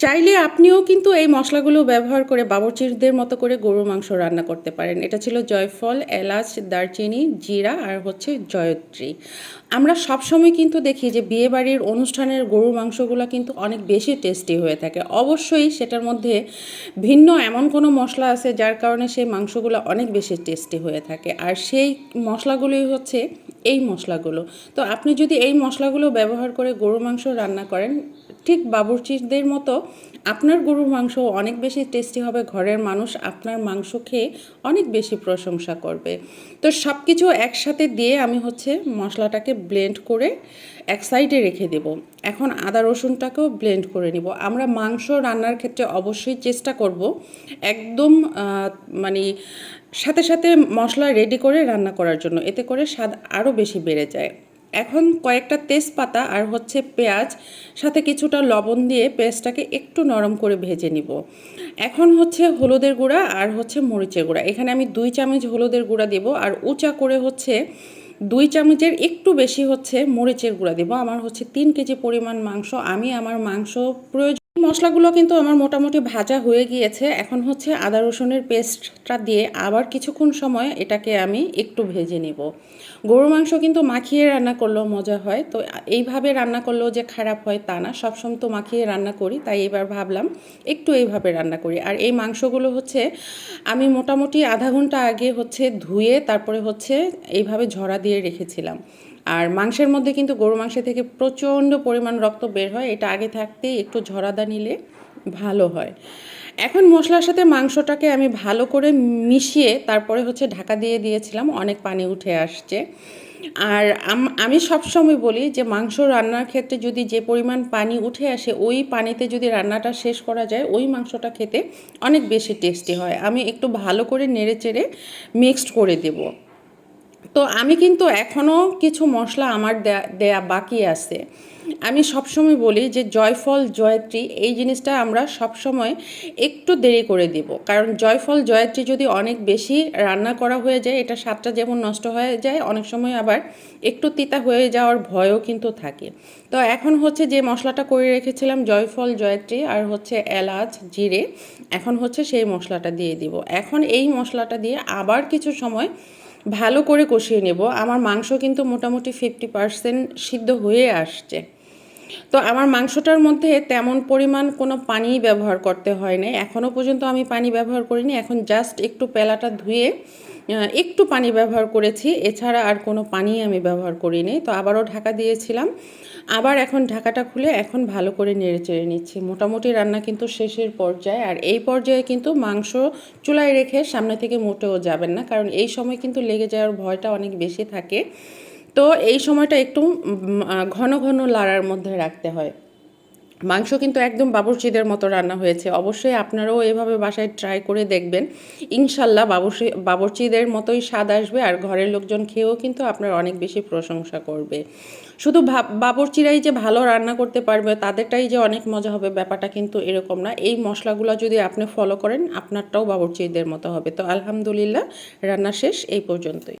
চাইলে আপনিও কিন্তু এই মশলাগুলো ব্যবহার করে বাবরচিরদের মতো করে গরুর মাংস রান্না করতে পারেন। এটা ছিল জয়ফল, এলাচ, দারচিনি, জিরা আর হচ্ছে জয়ত্রী। আমরা সবসময় কিন্তু দেখি যে বিয়েবাড়ির অনুষ্ঠানের গরুর মাংসগুলো কিন্তু অনেক বেশি টেস্টি হয়ে থাকে। অবশ্যই সেটার মধ্যে ভিন্ন এমন কোনো মশলা আছে যার কারণে সেই মাংসগুলো অনেক বেশি টেস্টি হয়ে থাকে। আর সেই মশলাগুলোই হচ্ছে এই মশলাগুলো। তো আপনি যদি এই মশলাগুলো ব্যবহার করে গরুর মাংস রান্না করেন ঠিক বাবুর্চিদের মতো আপনার গরুর মাংস অনেক বেশি টেস্টি হবে, ঘরের মানুষ আপনার মাংস খেয়ে অনেক বেশি প্রশংসা করবে। তো সব কিছু একসাথে দিয়ে আমি হচ্ছে মশলাটাকে ব্লেন্ড করে এক সাইডে রেখে দেব। এখন আদা রসুনটাকেও ব্লেন্ড করে নিব। আমরা মাংস রান্নার ক্ষেত্রে অবশ্যই চেষ্টা করব একদম মানে সাথে সাথে মশলা রেডি করে রান্না করার জন্য। এতে করে স্বাদ আরও বেশি বেড়ে যায়। এখন কয়েকটা তেজপাতা আর হচ্ছে পেঁয়াজ, সাথে কিছুটা লবণ দিয়ে পেঁয়াজটাকে একটু নরম করে ভেজে নিব। এখন হচ্ছে হলুদের গুঁড়া আর হচ্ছে মরিচের গুঁড়া। এখানে আমি দুই চামচ হলুদের গুঁড়া দেব আর উঁচা করে হচ্ছে দুই চামচের একটু বেশি হচ্ছে মরিচের গুঁড়া দেব। আমার হচ্ছে তিন কেজি পরিমাণ মাংস, আমি আমার মাংস প্রয়োজন মশলাগুলো কিন্তু আমার মোটামুটি ভাজা হয়ে গিয়েছে। এখন হচ্ছে আদা রসুনের পেস্টটা দিয়ে আবার কিছুক্ষণ সময় এটাকে আমি একটু ভেজে নেব। গরুর মাংস কিন্তু মাখিয়ে রান্না করলেও মজা হয়। তো এইভাবে রান্না করলেও যে খারাপ হয় তা না। সবসময় তো মাখিয়ে রান্না করি, তাই এবার ভাবলাম একটু এইভাবে রান্না করি। আর এই মাংসগুলো হচ্ছে আমি মোটামুটি আধা ঘণ্টা আগে হচ্ছে ধুয়ে তারপরে হচ্ছে এইভাবে ঝরা দিয়ে রেখেছিলাম। আর মাংসের মধ্যে কিন্তু গরু মাংস থেকে প্রচণ্ড পরিমাণ রক্ত বের হয়। এটা আগে থাকতেই একটু ঝরাদা নিলে ভালো হয়। এখন মশলার সাথে মাংসটাকে আমি ভালো করে মিশিয়ে তারপরে হচ্ছে ঢাকা দিয়ে দিয়েছিলাম। অনেক পানি উঠে আসছে। আর আম- সবসময় বলি যে মাংস রান্নার ক্ষেত্রে যদি যে পরিমাণ পানি উঠে আসে, ওই পানিতে যদি রান্নাটা শেষ করা যায়, ওই মাংসটা খেতে অনেক বেশি টেস্টি হয়। আমি একটু ভালো করে নেড়ে চেড়ে মিক্সড করে দেবো। তো আমি কিন্তু এখনও কিছু মশলা আমার দেয়া বাকি আছে। আমি সবসময় বলি যে জয়ফল, জয়ত্রী এই জিনিসটা আমরা সবসময় একটু দেরি করে দেব। কারণ জয়ফল, জয়ত্রী যদি অনেক বেশি রান্না করা হয়ে যায়, এটা স্বাদটা যেমন নষ্ট হয়ে যায়, অনেক সময় আবার একটু তিতা হয়ে যাওয়ার ভয়ও কিন্তু থাকে। তো এখন হচ্ছে যে মশলাটা করে রেখেছিলাম, জয়ফল, জয়ত্রী আর হচ্ছে এলাচ, জিরে, এখন হচ্ছে সেই মশলাটা দিয়ে দিব। এখন এই মশলাটা দিয়ে আবার কিছু সময় ভালো করে কষিয়ে নেব। আমার মাংস কিন্তু মোটামুটি ফিফটি পারসেন্ট সিদ্ধ হয়ে আসছে। তো আমার মাংসটার মধ্যে তেমন পরিমাণ কোনো পানি ব্যবহার করতে হয় না এখনও পর্যন্ত আমি পানি ব্যবহার করিনি। এখন জাস্ট একটু পেলাটা ধুয়ে একটু পানি ব্যবহার করেছি, এছাড়া আর কোনো পানি আমি ব্যবহার করিনি। তো আবারও ঢাকা দিয়েছিলাম। আবার এখন ঢাকাটা খুলে এখন ভালো করে নেড়ে চেড়ে নিচ্ছি। মোটামুটি রান্না কিন্তু শেষের পর্যায়ে। আর এই পর্যায়ে কিন্তু মাংস চুলায় রেখে সামনে থেকে মোটেও যাবেন না, কারণ এই সময় কিন্তু লেগে যাওয়ার ভয়টা অনেক বেশি থাকে। তো এই সময়টা একটু ঘন ঘন লাড়ার মধ্যে রাখতে হয়। মাংস কিন্তু একদম বাবুর্চিদের মতো রান্না হয়েছে। অবশ্যই আপনারাও এভাবে বাসায় ট্রাই করে দেখবেন। ইনশাল্লাহ বাবুর্চি, বাবুর্চিদের মতোই স্বাদ আসবে আর ঘরের লোকজন খেয়েও কিন্তু আপনার অনেক বেশি প্রশংসা করবে। শুধু বাবুর্চিরাই যে ভালো রান্না করতে পারবে, তাদেরটাই যে অনেক মজা হবে ব্যাপারটা কিন্তু এরকম না। এই মশলাগুলো যদি আপনি ফলো করেন, আপনারটাও বাবুর্চিদের মতো হবে। তো আলহামদুলিল্লাহ, রান্না শেষ, এই পর্যন্তই।